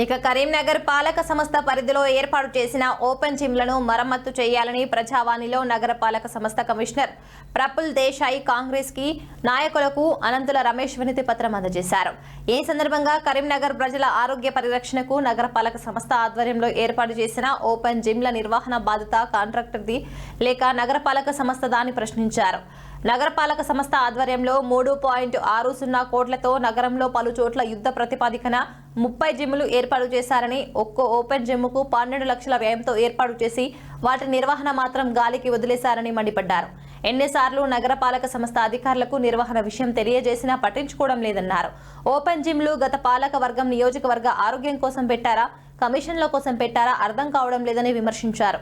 ఇక కరీంనగర్ పాలక సంస్థ పరిధిలో ఏర్పాటు చేసిన ఓపెన్ జిమ్లను మరమ్మత్తు చేయాలని ప్రజావాణిలో నగర పాలక సంస్థ కమిషనర్ ప్రఫుల్ దేశాయి కాంగ్రెస్కి నాయకులకు అనంతుల రమేష్ వినతి పత్రం అందజేశారు. ఈ సందర్భంగా కరీంనగర్ ప్రజల ఆరోగ్య పరిరక్షణకు నగర పాలక సంస్థ ఆధ్వర్యంలో ఏర్పాటు చేసిన ఓపెన్ జిమ్ల నిర్వహణ బాధ్యత కాంట్రాక్టర్ది లేక నగరపాలక సంస్థ దాన్ని ప్రశ్నించారు. నగరపాలక సంస్థ ఆధ్వర్యంలో మూడు పాయింట్ ఆరు సున్నా కోట్లతో నగరంలో పలు చోట్ల యుద్ధ ప్రతిపాదికన ముప్పై జిమ్లు ఏర్పాటు చేశారని ఒక్కో ఓపెన్ జిమ్కు పన్నెండు లక్షల వ్యయంతో ఏర్పాటు చేసి వాటి నిర్వహణ మాత్రం గాలికి వదిలేశారని మండిపడ్డారు. ఎన్నిసార్లు నగరపాలక సంస్థ అధికారులకు నిర్వహణ విషయం తెలియజేసినా పట్టించుకోవడం లేదన్నారు. ఓపెన్ జిమ్లు గత పాలక వర్గం నియోజకవర్గ ఆరోగ్యం కోసం పెట్టారా కమిషన్ల కోసం పెట్టారా అర్థం కావడం లేదని విమర్శించారు.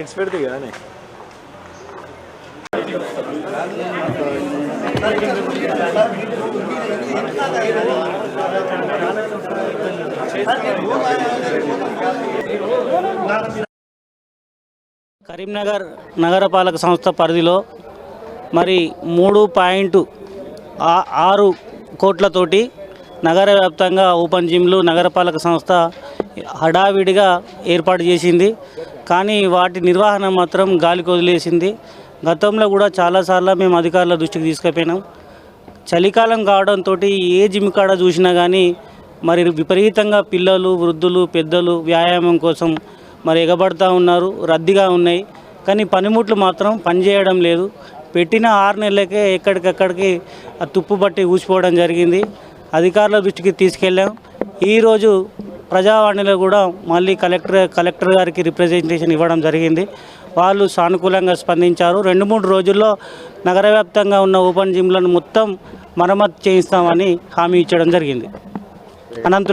ఇట్స్ పెడితే కదా కరీంనగర్ నగరపాలక సంస్థ పరిధిలో మరి మూడు పాయింట్ ఆరు కోట్లతోటి నగర వ్యాప్తంగా ఓపెన్ జిమ్లు నగరపాలక సంస్థ హడావిడిగా ఏర్పాటు చేసింది. కానీ వాటి నిర్వహణ మాత్రం గాలికి వదిలేసింది. గతంలో కూడా చాలాసార్లు మేము అధికారుల దృష్టికి తీసుకుపోయినాం. చలికాలం కావడంతో ఏ జిమ్ కాడ చూసినా కానీ మరి విపరీతంగా పిల్లలు వృద్ధులు పెద్దలు వ్యాయామం కోసం మరి ఎగబడతా ఉన్నారు రద్దీగా ఉన్నాయి. కానీ పనిముట్లు మాత్రం పనిచేయడం లేదు. పెట్టిన ఆరు నెలలకే ఎక్కడికక్కడికి ఆ తుప్పు బట్టి ఊసిపోవడం జరిగింది. అధికారుల దృష్టికి తీసుకెళ్ళాం. ఈరోజు ప్రజావాణిలో కూడా మళ్ళీ కలెక్టర్ కలెక్టర్ గారికి రిప్రజెంటేషన్ ఇవ్వడం జరిగింది. వాళ్ళు సానుకూలంగా స్పందించారు. రెండు మూడు రోజుల్లో నగరవ్యాప్తంగా ఉన్న ఓపెన్ జిమ్లను మొత్తం మరమ్మతు చేయిస్తామని హామీ ఇచ్చడం జరిగింది. అనంతరం